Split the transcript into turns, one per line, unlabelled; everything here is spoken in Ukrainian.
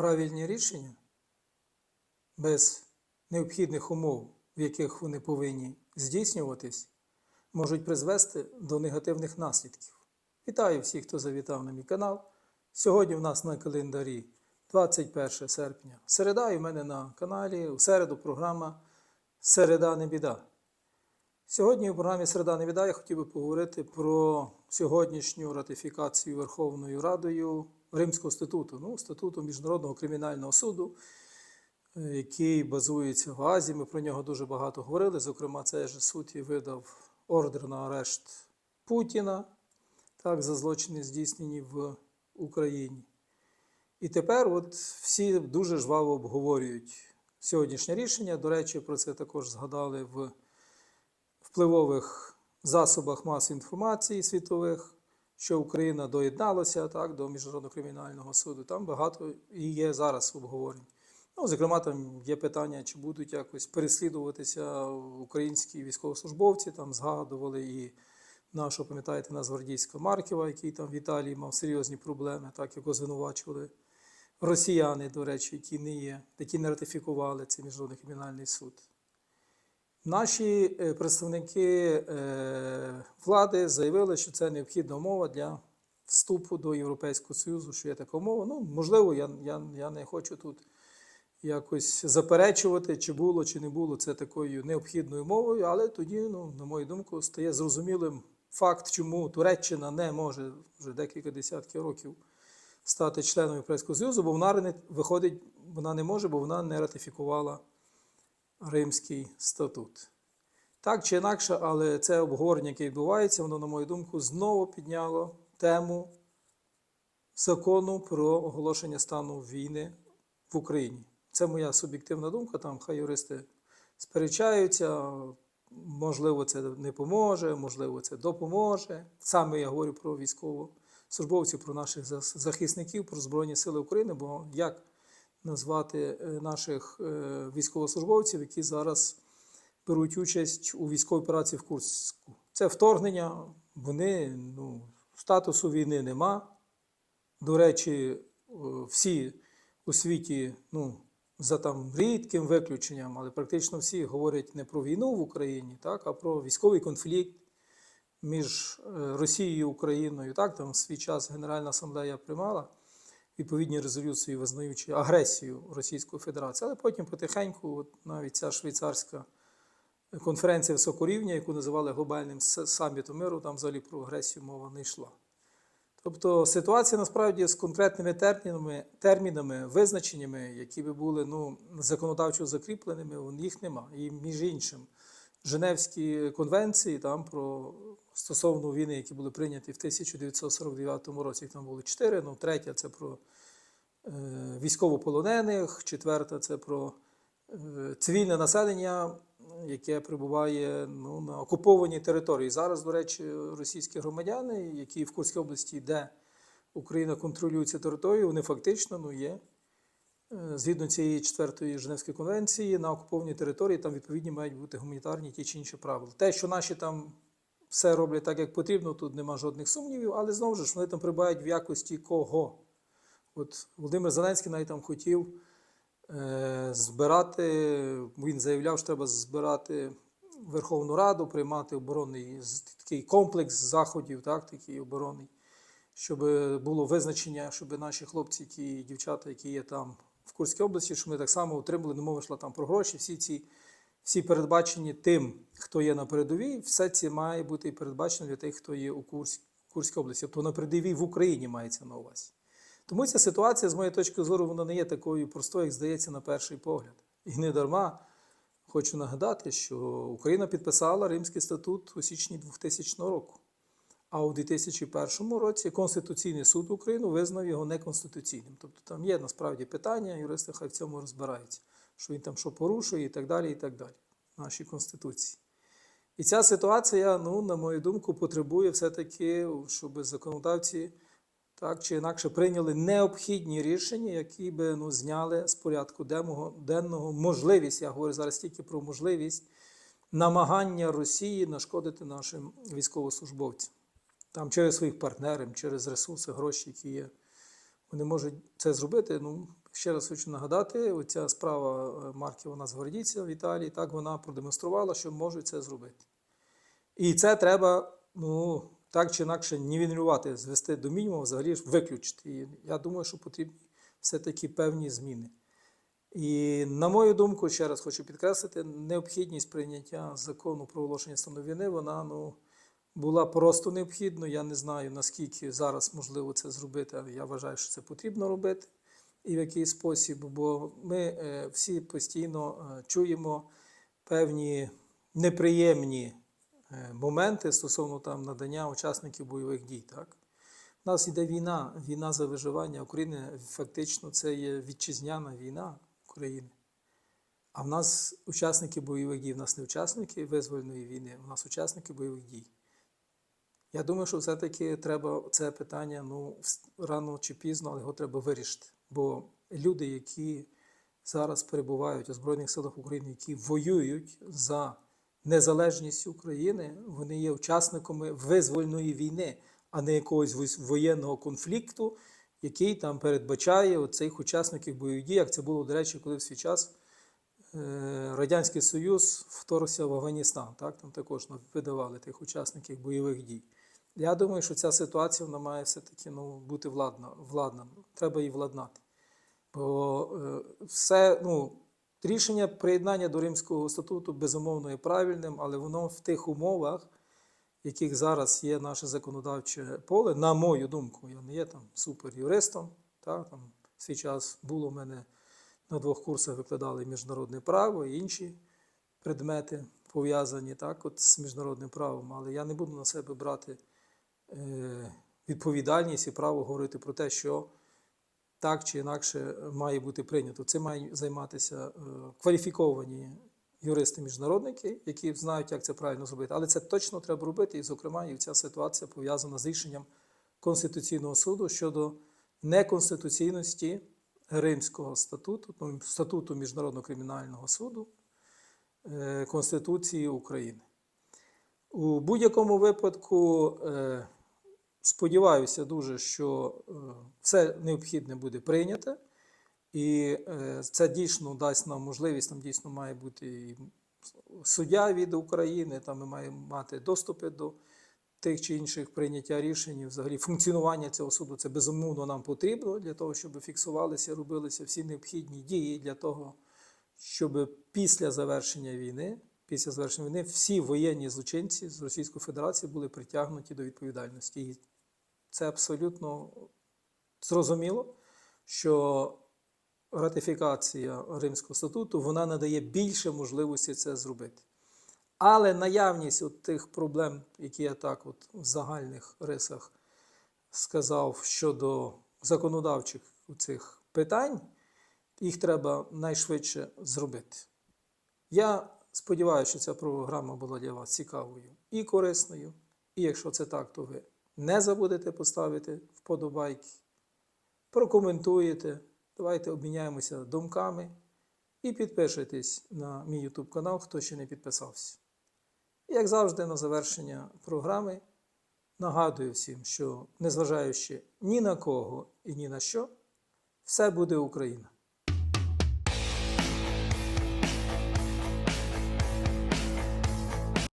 правильні рішення без необхідних умов, в яких вони повинні здійснюватись, можуть призвести до негативних наслідків. Вітаю всіх, хто завітав на мій канал. Сьогодні в нас на календарі 21 серпня. Середа і в мене на каналі у середу програма Середа не біда. Сьогодні у програмі Середа не біда я хотів би поговорити про сьогоднішню ратифікацію Верховною Радою Римського статуту, ну, статуту Міжнародного кримінального суду, е, який базується в Азії. Ми про нього дуже багато говорили. Зокрема, цей же суд і видав ордер на арешт Путіна так, за злочини, здійснені в Україні. І тепер от всі дуже жваво обговорюють сьогоднішнє рішення. До речі, про це також згадали в впливових засобах масової інформації світових, що Україна доєдналася так, до Міжнародного кримінального суду. Там багато і є зараз обговорень. Ну, зокрема, там є питання, чи будуть якось переслідуватися українські військовослужбовці. Там згадували і нашого, пам'ятаєте, Нацгвардійського Марківа, який там в Італії мав серйозні проблеми, так його звинувачували. Росіяни, до речі, які не є, які не ратифікували цей міжнародний кримінальний суд. Наші е, представники е, влади заявили, що це необхідна умова для вступу до Європейського Союзу, що є така умова. Ну, можливо, я, я, я не хочу тут якось заперечувати, чи було, чи не було це такою необхідною мовою, але тоді, ну, на мою думку, стає зрозумілим факт, чому Туреччина не може вже декілька десятків років стати членом Європейського Союзу, бо вона виходить, вона не може, бо вона не ратифікувала Римський статут. Так чи інакше, але це обговорення, яке відбувається, воно, на мою думку, знову підняло тему закону про оголошення стану війни в Україні. Це моя суб'єктивна думка, там хай юристи сперечаються, можливо, це не поможе, можливо, це допоможе. Саме я говорю про військовослужбовців, про наших захисників, про Збройні Сили України, бо як назвати е, наших е, військовослужбовців, які зараз беруть участь у військовій операції в Курську. Це вторгнення, вони ну, статусу війни нема. До речі, е, всі у світі, ну, за там рідким виключенням, але практично всі говорять не про війну в Україні, так, а про військовий конфлікт між Росією і Україною. Так, там свій час Генеральна асамблея приймала відповідні резолюції, визнаючи агресію Російської Федерації. Але потім потихеньку, от навіть ця швейцарська конференція високого рівня, яку називали глобальним самітом миру, там взагалі про агресію мова не йшла. Тобто ситуація насправді з конкретними термінами, термінами, визначеннями, які би були ну, законодавчо закріпленими, їх нема. І між іншим, Женевські конвенції там про стосовно війни, які були прийняті в 1949 році, їх там було чотири. Ну, третя це про е, військовополонених, четверта це про е, цивільне населення, яке перебуває ну, на окупованій території. Зараз, до речі, російські громадяни, які в Курській області, де Україна контролює цю територію, вони фактично ну, є. е, Згідно цієї четвертої Женевської конвенції, на окупованій території там відповідні мають бути гуманітарні ті чи інші правила. Те, що наші там все роблять так, як потрібно, тут нема жодних сумнівів, але знову ж вони там прибувають в якості кого. От Володимир Зеленський навіть там хотів е, збирати, він заявляв, що треба збирати Верховну Раду, приймати оборонний такий комплекс заходів, так, такий оборонний, щоб було визначення, щоб наші хлопці, ті дівчата, які є там в Курській області, щоб вони так само отримали, не мова йшла там про гроші, всі ці. Всі передбачені тим, хто є на передовій, все це має бути і передбачено для тих, хто є у Курськ, Курській області. Тобто на передовій в Україні мається на увазі. Тому ця ситуація, з моєї точки зору, вона не є такою простою, як здається, на перший погляд. І не дарма хочу нагадати, що Україна підписала Римський статут у січні 2000 року. А у 2001 році Конституційний суд України визнав його неконституційним. Тобто там є насправді питання, юристи хай в цьому розбираються, що він там що порушує і так далі, і так далі в нашій Конституції. І ця ситуація, ну, на мою думку, потребує все-таки, щоб законодавці так чи інакше прийняли необхідні рішення, які би ну, зняли з порядку денного, можливість, я говорю зараз тільки про можливість намагання Росії нашкодити нашим військовослужбовцям. Там через своїх партнерів, через ресурси, гроші, які є. Вони можуть це зробити. Ну, ще раз хочу нагадати, оця справа е, марки вона згордіться в Італії, так вона продемонструвала, що можуть це зробити. І це треба, ну, так чи інакше, нівелювати, звести до мінімуму, взагалі ж виключити. І я думаю, що потрібні все-таки певні зміни. І на мою думку, ще раз хочу підкреслити, необхідність прийняття закону про оголошення стану війни, вона ну, була просто необхідною. Я не знаю, наскільки зараз можливо це зробити, але я вважаю, що це потрібно робити і в який спосіб, бо ми е, всі постійно е, чуємо певні неприємні е, моменти стосовно там надання учасників бойових дій. Так? У нас йде війна, війна за виживання України. Фактично, це є вітчизняна війна України. А в нас учасники бойових дій, в нас не учасники визвольної війни, в нас учасники бойових дій. Я думаю, що все-таки треба це питання ну, рано чи пізно, але його треба вирішити. Бо люди, які зараз перебувають у Збройних силах України, які воюють за незалежність України, вони є учасниками визвольної війни, а не якогось воєнного конфлікту, який там передбачає оцих учасників бойових дій, як це було, до речі, коли в свій час Радянський Союз вторгся в Афганістан. Так? Там також видавали тих учасників бойових дій. Я думаю, що ця ситуація вона має все-таки ну, бути владна, владна. Треба її владнати. Бо е, все, ну, рішення приєднання до Римського статуту безумовно є правильним, але воно в тих умовах, в яких зараз є наше законодавче поле, на мою думку, я не є там суперюристом. Там свій час було в мене на двох курсах викладали міжнародне право і інші предмети пов'язані так, от з міжнародним правом, але я не буду на себе брати е, відповідальність і право говорити про те, що так чи інакше має бути прийнято. Цим мають займатися е, кваліфіковані юристи-міжнародники, які знають, як це правильно зробити. Але це точно треба робити, і, зокрема, і ця ситуація пов'язана з рішенням Конституційного суду щодо неконституційності Римського статуту, ну, статуту Міжнародного кримінального суду е, Конституції України. У будь-якому випадку е, сподіваюся дуже, що е, все необхідне буде прийнято, і це дійсно дасть нам можливість, там дійсно має бути і суддя від України, там ми маємо мати доступи до тих чи інших прийняття рішень, взагалі функціонування цього суду це безумовно нам потрібно для того, щоб фіксувалися, робилися всі необхідні дії для того, щоб після завершення війни, після завершення війни, всі воєнні злочинці з Російської Федерації були притягнуті до відповідальності. І це абсолютно зрозуміло, що ратифікація Римського статуту вона надає більше можливості це зробити. Але наявність от тих проблем, які я так от в загальних рисах сказав щодо законодавчих цих питань, їх треба найшвидше зробити. Я сподіваюся, що ця програма була для вас цікавою і корисною. І якщо це так, то ви не забудете поставити вподобайки, прокоментуєте, давайте обміняємося думками і підпишитесь на мій YouTube канал, хто ще не підписався. Як завжди, на завершення програми нагадую всім, що незважаючи ні на кого і ні на що, все буде Україна.